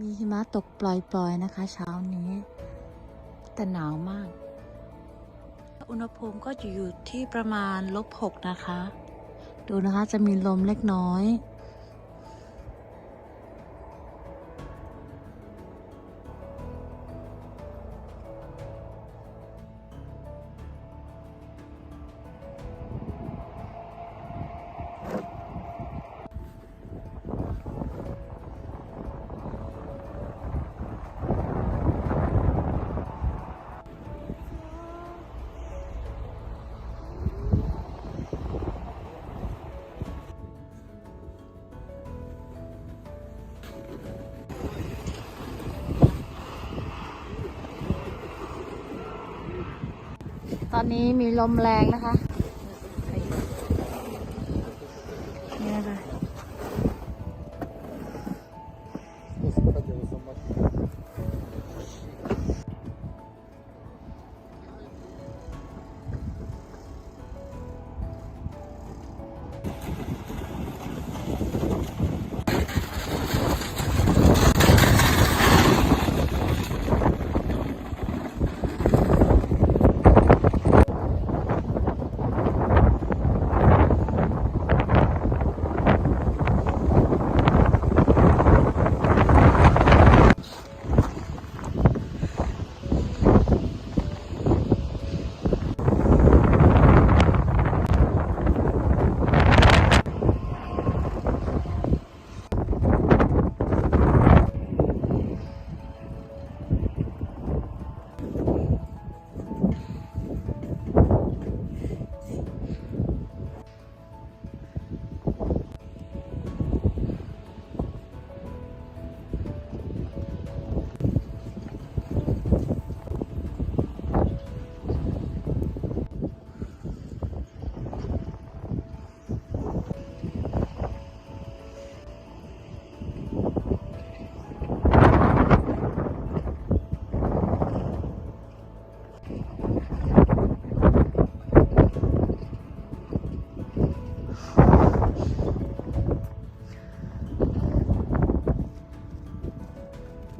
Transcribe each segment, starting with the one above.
มีหิมะตกปล่อยๆนะคะ เช้านี้ แต่หนาวมาก อุณหภูมิก็จะอยู่ที่ประมาณลบหกนะคะ ดูนะคะจะมีลมเล็กน้อย ตอนนี้มีลมแรงนะคะ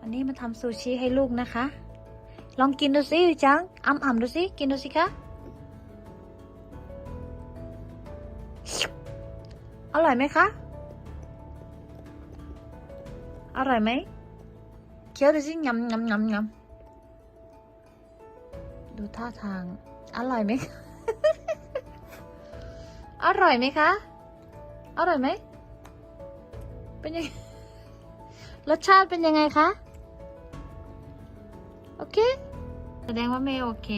วันนี้มาทำซูชิให้ลูกนะคะ ลองกินดูสิจังอ่ำอ่ำดูสิกินดูสิคะอร่อยไหมคะ อร่อยไหมเคี้ยวดูสิงำงำงำงำดูท่าทาง อร่อยไหม อร่อยไหมคะ อร่อยไหม เป็นยังไงรสชาติเป็นยังไงคะ โอเค แสดงว่าไม่โอเค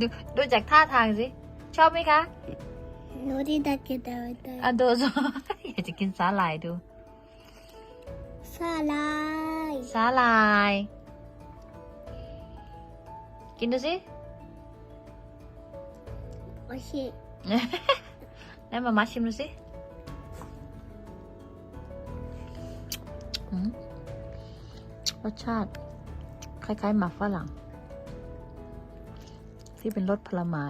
ดูดูจากท่าทางสิ ชอบไหมคะ 海苔だけ食べたい อ่ะโดโซ อยากจะกินสาหร่ายดู さらい สาหร่าย กินดูสิ おいしい แล้วมามาชิมดูสิอืมรสชาติ คล้ายๆหมักฝรั่ง ที่เป็นรสผลไม้